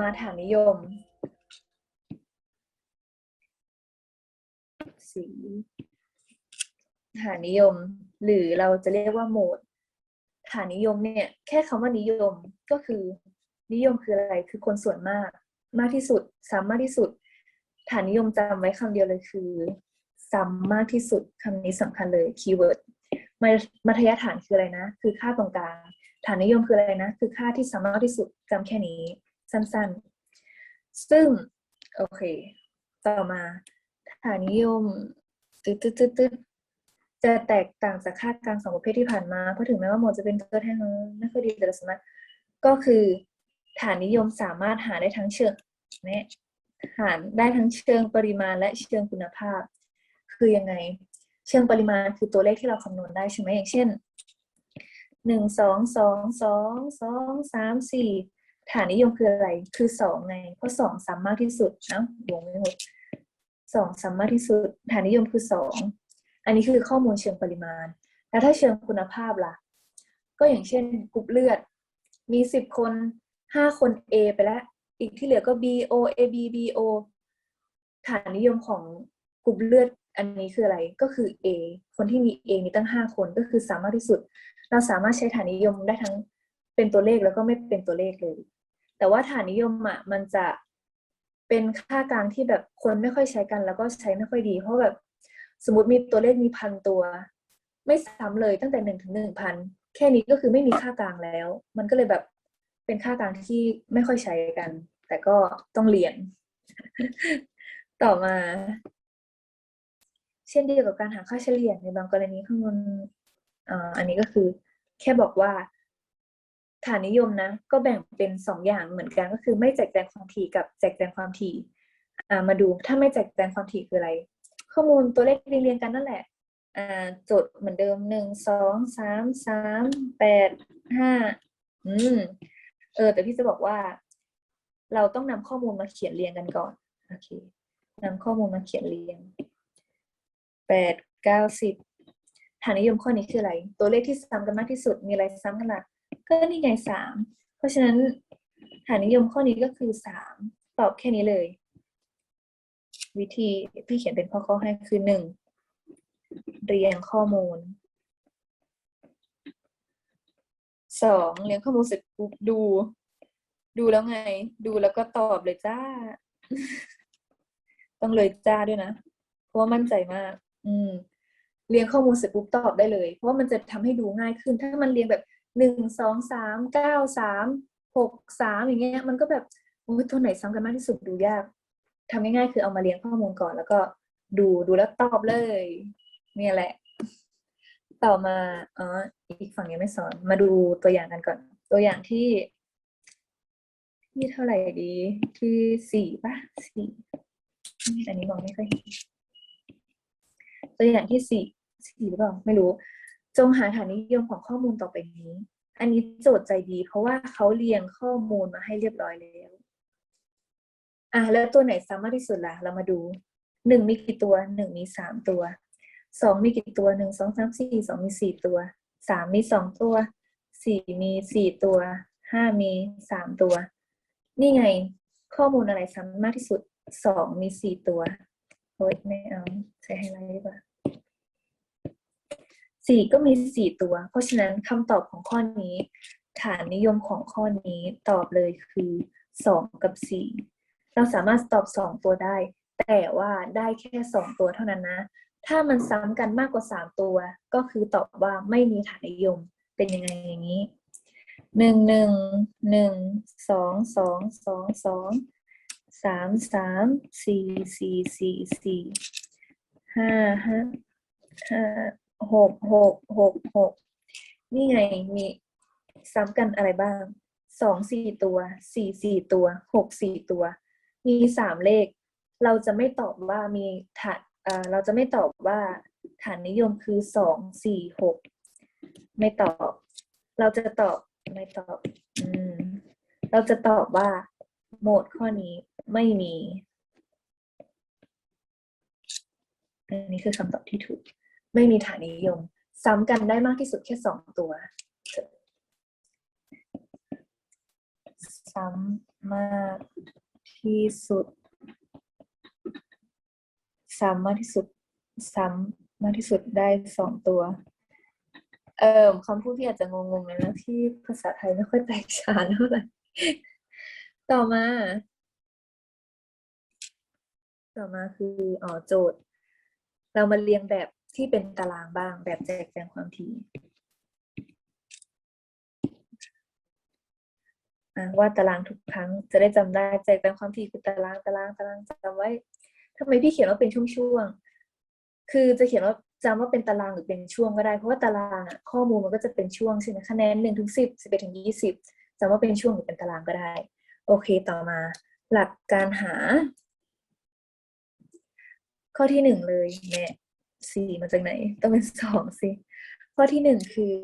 มาฐานนิยม สีฐานนิยม หรือเราจะเรียกว่าโหมดฐานนิยมเนี่ย แค่คำว่านิยมก็คือ นิยมคืออะไรคือคนส่วนมาก มากที่สุดซ้ำมากที่สุด ฐานนิยมจำไว้คำเดียวเลยคือซ้ำมากที่สุดคำนี้สำคัญเลยคีย์เวิร์ดมามัธยฐานคืออะไรนะ คือค่าตรงกลางฐานนิยมคืออะไรนะ คือค่าที่ซ้ำมากที่สุดจำแค่นี้ สั้นๆ ซึ่ง โอเค ต่อมาฐานนิยมตึ๊ดตึ๊ดตึ๊ดตึ๊ดจะแตกต่างจากค่ากลางสองประเภทที่ผ่านมา เพราะถึงแม้ว่าโมดจะเป็นตัวแทนของไม่ค่อดีแต่ละสำนักก็คือฐานนิยมสามารถหาได้ทั้งเชิงเนี่ยหารได้ทั้งเชิงปริมาณและเชิงคุณภาพ คือยังไง เชิงปริมาณคือตัวเลขที่เราคำนวณได้ใช่ไหมอย่างเช่นหนึ่งสองสองสองสองสามสี่ ฐานนิยมคืออะไร คือสองไง เพราะสองซ้ำมากที่สุดเอ้าวงไม่หมดสองซ้ำมากที่สุด ฐานนิยมคือสอง อันนี้คือข้อมูลเชิงปริมาณ แล้วถ้าเชิงคุณภาพล่ะ ก็อย่างเช่นกรุ๊ปเลือด มีสิบคนห้าคน A ไปแล้ว อีกที่เหลือก็ B O A B B O ฐานนิยมของกลุ่มเลือดอันนี้คืออะไร ก็คือ A คนที่มี A มีตั้งห้าคนก็คือสามารถที่สุด เราสามารถใช้ฐานนิยมได้ทั้ง เป็นตัวเลขแล้วก็ไม่เป็นตัวเลขเลย แต่ว่าฐานนิยมอะมันจะเป็นค่ากลางที่แบบคนไม่ค่อยใช้กัน แล้วก็ใช้ไม่ค่อยดี เพราะแบบสมมติมีตัวเลขมีพันตัว ไม่ซ้ำเลยตั้งแต่หนึ่งถึงหนึ่งพันแค่นี้ก็คือไม่มีค่ากลางแล้ว มันก็เลยแบบเป็นค่ากลางที่ไม่ค่อยใช้กัน แต่ก็ต้องเรียน ต่อมา เช่นเดียวกับการหาค่าเฉลี่ยในบางกรณีข้างบนอ่าอันนี้ก็คือ แค่บอกว่า ฐานนิยมนะ ก็แบ่งเป็นสองอย่างเหมือนกันก็คือไม่แจกแจงความถี่กับแจกแจงความถี่มาดูถ้าไม่แจกแจงความถี่คืออะไร ข้อมูลตัวเลขเรียงๆกันนั่นแหละโจทย์เหมือนเดิมหนึ่งสองสามสามแปดห้าอืมเออ แต่พี่จะบอกว่า เราต้องนำข้อมูลมาเขียนเรียงกันก่อนโอเคนำข้อมูลมาเขียนเรียงแปดเก้าสิบฐานนิยมข้อนี้คืออะไร ตัวเลขที่ซ้ำกันมากที่สุดมีอะไรซ้ำกันล่ะ ก็นี่ไงสามเพราะฉะนั้นฐานนิยมข้อนี้ก็คือสามตอบแค่นี้เลย วิธีพี่เขียนเป็นข้อข้อให้คือหนึ่งเรียงข้อมูลสองเรียงข้อมูลเสร็จปุ๊บดู ดูแล้วไง ดูแล้วก็ตอบเลยจ้า ต้องเลยจ้าด้วยนะ เพราะว่ามั่นใจมาก อืม เรียงข้อมูลเสร็จปุ๊บตอบได้เลย เพราะว่ามันจะทำให้ดูง่ายขึ้น ถ้ามันเรียงแบบ หนึ่งสองสามเก้าสามหกสามอย่างเงี้ยมันก็แบบโอ้ยตัวไหนซ้ำกันมากที่สุดดูยากทำง่ายๆคือเอามาเรียงข้อมูลก่อน แล้วก็ดูดูแล้วตอบเลย เนี่ยแหละ ต่อมาอ๋ออีกฝั่งยังไม่สอน มาดูตัวอย่างกันก่อน ตัวอย่างที่ ที่เท่าไหร่ดี ที่สี่ป่ะสี่อันนี้มองไม่ค่อยเห็นตัวอย่างที่สี่สี่หรือเปล่าไม่รู้ จงหาฐานนิยมของข้อมูลต่อไปนี้ อันนี้โจทย์ใจดี เพราะว่าเขาเรียงข้อมูลมาให้เรียบร้อยแล้วอะแล้วตัวไหนซ้ำมากที่สุดล่ะ เรามาดูหนึ่งมีกี่ตัวหนึ่งมีสามตัวสองมีกี่ตัวหนึ่งสองสามสี่สองมีสี่ตัวสามมีสองตัวสี่มีสี่ตัวห้ามีสามตัว นี่ไงข้อมูลอะไรซ้ำมากที่สุดสองมีสี่ตัวโอ๊ยไม่เอาใช้ไฮไลท์ดีกว่า สี่ก็มีสี่ตัว เพราะฉะนั้นคำตอบของข้อนี้ ฐานนิยมของข้อนี้ตอบเลยคือสองกับสี่เราสามารถตอบสองตัวได้ แต่ว่าได้แค่สองตัวเท่านั้นนะ ถ้ามันซ้ำกันมากกว่าสามตัว ก็คือตอบว่าไม่มีฐานนิยมเป็นยังไงอย่างนี้หนึ่งหนึ่งหนึ่งสองสองสองสองสามสามสี่สี่สี่สี่ห้าห้าห้า หกหกหกหกนี่ไงมีซ้ำกันอะไรบ้างสองสี่ตัวสี่สี่ตัวหกสี่ตัว มีสามเลข เราจะไม่ตอบว่ามีฐานเราจะไม่ตอบว่าฐานนิยมคือสองสี่หกไม่ตอบ เราจะตอบไม่ตอบอืมเราจะตอบว่าโหมดข้อนี้ไม่มี อันนี้คือคำตอบที่ถูก ไม่มีฐานนิยม ซ้ำกันได้มากที่สุดแค่สองตัว ซ้ำมากที่สุด ซ้ำมากที่สุด ซ้ำมากที่สุดได้สองตัว เอ่อคำพูดพี่อาจจะงงๆเลยนะที่ภาษาไทยไม่ค่อยแตกฉานเท่าไหร่ ต่อมา ต่อมาคืออ๋อโจทย์เรามาเรียงแบบ ที่เป็นตารางบ้างแบบแจกแจงความถี่ว่าตารางทุกครั้งจะได้จำได้แจกแจงความถี่คือตารางตารางตารางจำไว้ทำไมพี่เขียนว่าเป็นช่วงๆคือจะเขียนว่าจำว่าเป็นตารางหรือเป็นช่วงก็ได้เพราะว่าตารางอะข้อมูลมันก็จะเป็นช่วงใช่ไหมคะแนนหนึ่งถึงสิบสิบเอ็ดถึงยี่สิบจำว่าเป็นช่วงหรือเป็นตารางก็ได้ โอเคต่อมา หลักการหา ข้อที่หนึ่งเลยเนี่ย สี่มาจากไหน ต้องเป็นสองสิ ข้อที่หนึ่งคือ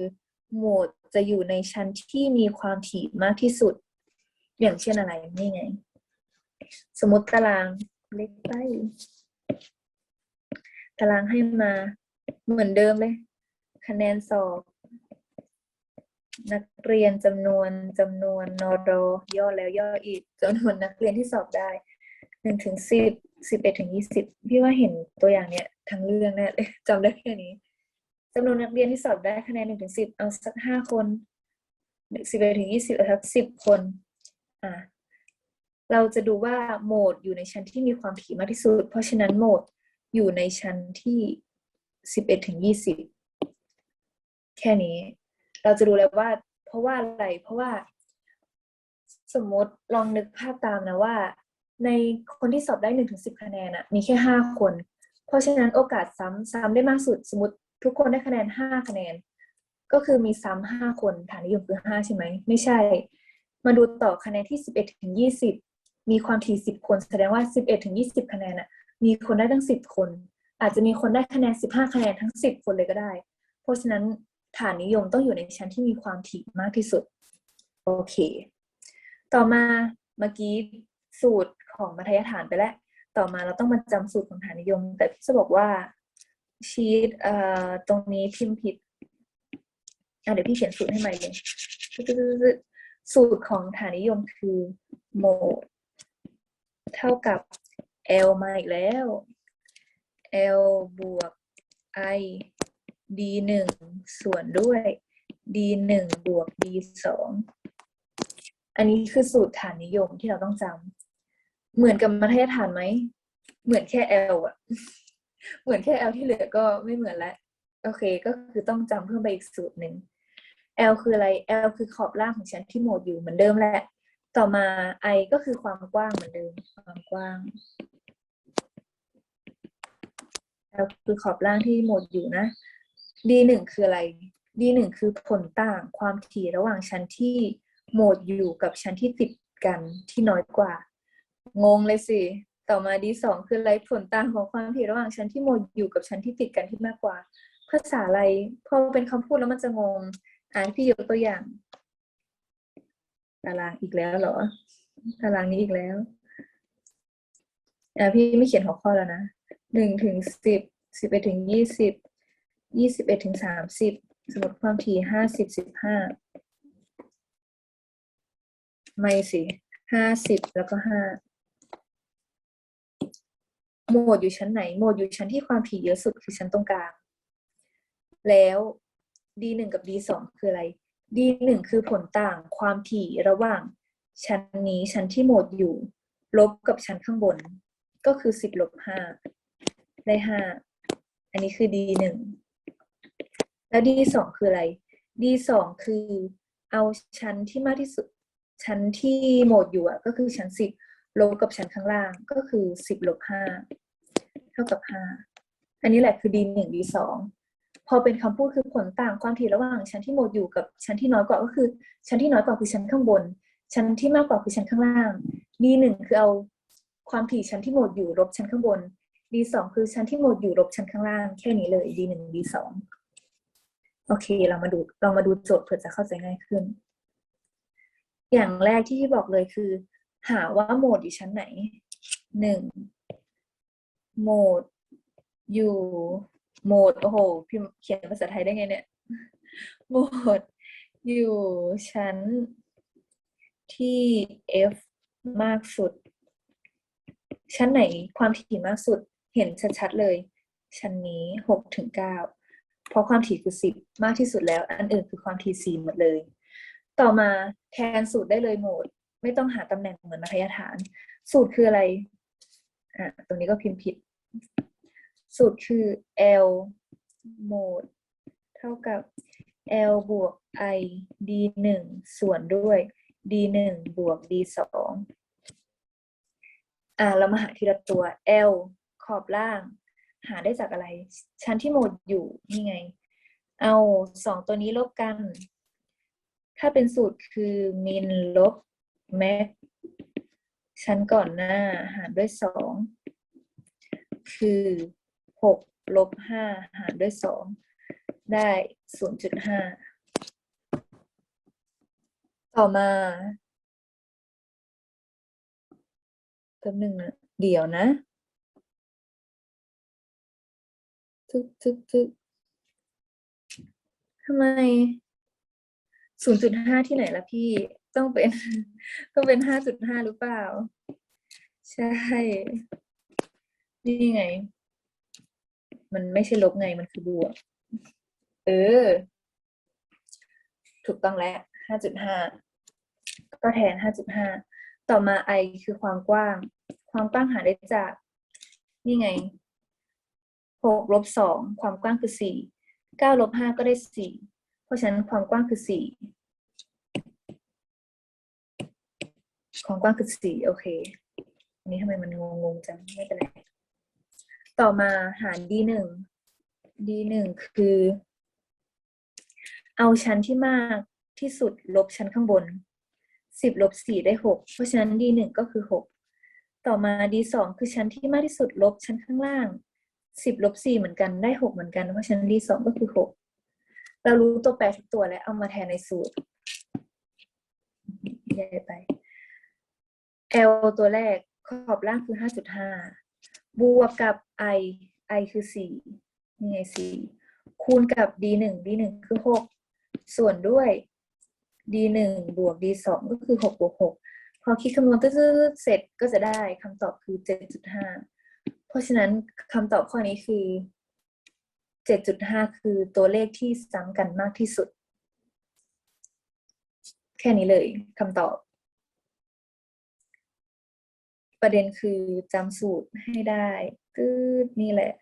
โหมดจะอยู่ในชั้นที่มีความถี่มากที่สุด อย่างเช่นอะไรนี่ไง สมมติตารางเล็กไปตารางให้มาเหมือนเดิมเลย คะแนนสอบ นักเรียนจำนวนจำนวนนอดย่อแล้วย่ออีกจำนวนนักเรียนที่สอบได้ นึ่งถึงสิบสิบเอ็ดถึงยี่สิบพี่ว่าเห็นตัวอย่างเนี้ยทั้งเรื่องแน่เลยจำได้แค่นี้จำนวนนักเรียนที่สอบได้คะแนนหนึ่งถึงสิบเอาสักห้าคนสิบเอ็ดถึงยี่สิบเอาสักสิบคนอะเราจะดูว่าโหมดอยู่ในชั้นที่มีความถี่มากที่สุด เพราะฉะนั้นโหมดอยู่ในชั้นที่สิบเอ็ดถึงยี่สิบแค่นี้ เราจะดูแล้วว่า เพราะว่าอะไรเพราะว่า สมมติลองนึกภาพตามนะว่า ในคนที่สอบได้หนึ่งถึงสิบคะแนนอะมีแค่ห้าคน เพราะฉะนั้นโอกาสซ้ำซ้ำได้มากสุดสมมติทุกคนได้คะแนนห้าคะแนน ก็คือมีซ้ำห้าคนฐานนิยมคือห้าใช่ไหมไม่ใช่ มาดูต่อคะแนนที่สิบเอ็ดถึงยี่สิบมีความถี่สิบคน แสดงว่าสิบเอ็ดถึงยี่สิบคะแนนอะมีคนได้ตั้งสิบคน อาจจะมีคนได้คะแนนสิบห้าคะแนนทั้งสิบคนเลยก็ได้ เพราะฉะนั้นฐานนิยมต้องอยู่ในชั้นที่มีความถี่มากที่สุด โอเค ต่อมาเมื่อกี้สูตร ของมัธยฐานไปแล้ว ต่อมาเราต้องมาจำสูตรของฐานนิยม แต่พี่จะบอกว่าชีตเอ่อตรงนี้พิมพ์ผิดเดี๋ยวพี่เขียนสูตรให้ใหม่เลยสูตรของฐานนิยมคือโมด เท่ากับ L มาอีกแล้ว L บวก I d หนึ่งส่วนด้วย d หนึ่งบวก d สองอันนี้คือสูตรฐานนิยมที่เราต้องจำ เหมือนกับมัธยฐานไหม เหมือนแค่ L อะเหมือนแค่ L ที่เหลือก็ไม่เหมือนแล้วโอเค ก็คือต้องจำเพิ่มไปอีกสูตรหนึ่ง L คืออะไร L คือขอบล่างของชั้นที่โหมดอยู่เหมือนเดิมแหละ ต่อมา I ก็คือความกว้างเหมือนเดิม ความกว้าง L คือขอบล่างที่โหมดอยู่นะ D หนึ่งคืออะไร D หนึ่งคือผลต่างความถี่ระหว่างชั้นที่โหมดอยู่กับชั้นที่ติดกันที่น้อยกว่า งงเลยสิ ต่อมา D สองคืออะไรผลต่างของความถี่ระหว่างชั้นที่โมดอยู่กับชั้นที่ติดกันที่มากกว่า ภาษาอะไรพอเป็นคำพูดแล้วมันจะงง อ่านพี่ยกตัวอย่าง ตารางอีกแล้วเหรอ ตารางนี้อีกแล้วอ่าพี่ไม่เขียนหัวข้อแล้วนะหนึ่งถึงสิบสิบเอ็ดถึงยี่สิบยี่สิบเอ็ดถึงสามสิบสมมติความถี่ห้าสิบสิบห้าไม่สิห้าสิบแล้วก็ห้า โหมดอยู่ชั้นไหน โหมดอยู่ชั้นที่ความถี่เยอะสุดคือชั้นตรงกลาง แล้ว d หนึ่งกับ d สองคืออะไร d หนึ่งคือผลต่างความถี่ระหว่างชั้นนี้ชั้นที่โหมดอยู่ ลบกับชั้นข้างบน ก็คือสิบลบห้าได้ห้าอันนี้คือ d หนึ่งแล้ว d สองคืออะไร d สองคือเอาชั้นที่มากที่สุด ชั้นที่โหมดอยู่อะก็คือชั้นสิบ ลบกับชั้นข้างล่างก็คือสิบลบห้าเท่ากับห้าอันนี้แหละคือ d หนึ่ง d สองพอเป็นคำพูดคือผลต่างความถี่ระหว่างชั้นที่โหมดอยู่กับชั้นที่น้อยกว่าก็คือ ชั้นที่น้อยกว่าคือชั้นข้างบน ชั้นที่มากกว่าคือชั้นข้างล่าง d หนึ่งคือเอาความถี่ชั้นที่โหมดอยู่ลบชั้นข้างบน d สองคือชั้นที่โหมดอยู่ลบชั้นข้างล่างแค่นี้เลย d หนึ่ง d สองโอเค เรามาดูลองมาดูโจทย์เพื่อจะเข้าใจง่ายขึ้น อย่างแรกที่พี่บอกเลยคือ หาว่าโหมดอยู่ชั้นไหนหนึ่งโหมดอยู่โหมดโอ้โหพิมพ์เขียนภาษาไทยได้ไงเนี่ยโหมดอยู่ชั้นที่ F มากสุด ชั้นไหนความถี่มากสุดเห็นชัดๆเลย ชั้นนี้หกถึงเก้าเพราะความถี่คือสิบมากที่สุดแล้ว อันอื่นคือความถี่สี่หมดเลย ต่อมาแทนสูตรได้เลยโหมด ไม่ต้องหาตำแหน่งเหมือนมัธยฐาน สูตรคืออะไร อะ ตรงนี้ก็พิมพ์ผิด สูตรคือ L โหมด เท่ากับ L บวก I D หนึ่งส่วนด้วย D หนึ่งบวก D สองอ่าเรามาหาทีละตัว L ขอบล่าง หาได้จากอะไร ชั้นที่โหมดอยู่นี่ไง เอาสองตัวนี้ลบกัน ถ้าเป็นสูตรคือมินลบ แม็กชั้นก่อนหน้าหารด้วยสองคือหกลบห้าหารด้วยสองได้ศูนย์จุดห้าต่อมาแป๊บหนึ่งนะเดี๋ยวนะทึกทึกทึกทำไมศูนย์จุดห้าที่ไหนล่ะพี่ ต้องเป็น ต้องเป็นห้าจุดห้าหรือเปล่า ใช่ นี่ไง มันไม่ใช่ลบไงมันคือบวก เออ ถูกต้องแล้วห้าจุดห้าก็แทนห้าจุดห้าต่อมา i คือความกว้าง ความกว้างหาได้จาก นี่ไงหกลบสองความกว้างคือสี่เก้าลบห้าก็ได้สี่เพราะฉะนั้นความกว้างคือสี่ ความกว้างคือสี่โอเค อันนี้ทำไมมันงงงจัง ไม่เป็นไร ต่อมาหาร d หนึ่ง d หนึ่งคือ เอาชั้นที่มากที่สุดลบชั้นข้างบนสิบลบสี่ได้หกเพราะฉะนั้น d หนึ่งก็คือหกต่อมา d สองคือชั้นที่มากที่สุดลบชั้นข้างล่างสิบลบสี่เหมือนกันได้หกเหมือนกัน เพราะฉะนั้น d สองก็คือหกเรารู้ตัวแปรทุกตัวแล้วเอามาแทนในสูตรแยกไป L ตัวแรกขอบล่างคือห้าจุดห้าบวกกับ I I คือสี่นี่ไงสี่คูณกับ D หนึ่ง D หนึ่งคือหกส่วนด้วย D หนึ่งบวก D สองก็คือหกบวกหกพอคิดคำนวณตื้อๆเสร็จก็จะได้คำตอบคือเจ็ดจุดห้าเพราะฉะนั้นคำตอบข้อนี้คือเจ็ดจุดห้าคือตัวเลขที่ซ้ำกันมากที่สุด แค่นี้เลยคำตอบ ประเด็นคือจำสูตรให้ได้ตืดนี่แหละ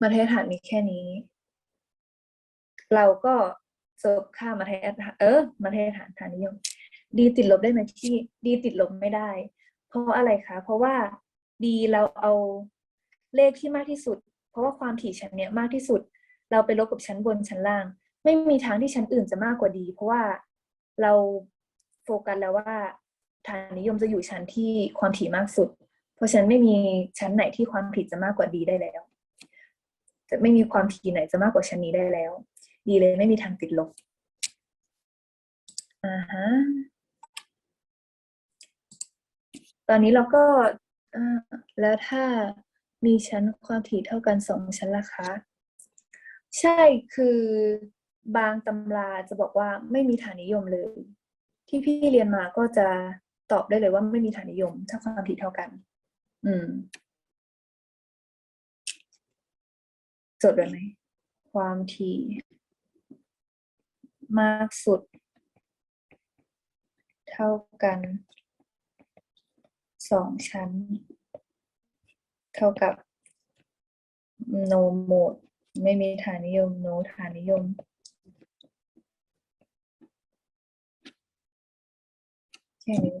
มาทยฐานมีแค่นี้ เราก็จบค่ามาทยฐานเออมาทยฐานฐานนิยม ดีติดลบได้ไหมพี่ ดีติดลบไม่ได้ เพราะอะไรคะ เพราะว่าดีเราเอาเลขที่มากที่สุด เพราะว่าความถี่ชั้นเนี้ยมากที่สุด เราไปลบกับชั้นบนชั้นล่าง ไม่มีทางที่ชั้นอื่นจะมากกว่าดี เพราะว่าเราโฟกัสแล้วว่า ฐานนิยมจะอยู่ชั้นที่ความถี่มากสุด เพราะฉะนั้นไม่มีชั้นไหนที่ความถี่จะมากกว่าดีได้แล้ว จะไม่มีความถี่ไหนจะมากกว่าชั้นนี้ได้แล้ว ดีเลยไม่มีทางติดลบอ่าฮะตอนนี้เราก็แล้วถ้ามีชั้นความถี่เท่ากันสองชั้นล่ะคะ ใช่คือบางตำราจะบอกว่าไม่มีฐานนิยมเลย ที่พี่เรียนมาก็จะ ตอบได้เลยว่าไม่มีฐานนิยม ถ้าความถี่เท่ากัน อืม จดไว้ไหม ความถี่มากสุด เท่ากันสองชั้น เท่ากับ no mode ไม่มีฐานนิยม no ฐานนิยม แค่นี้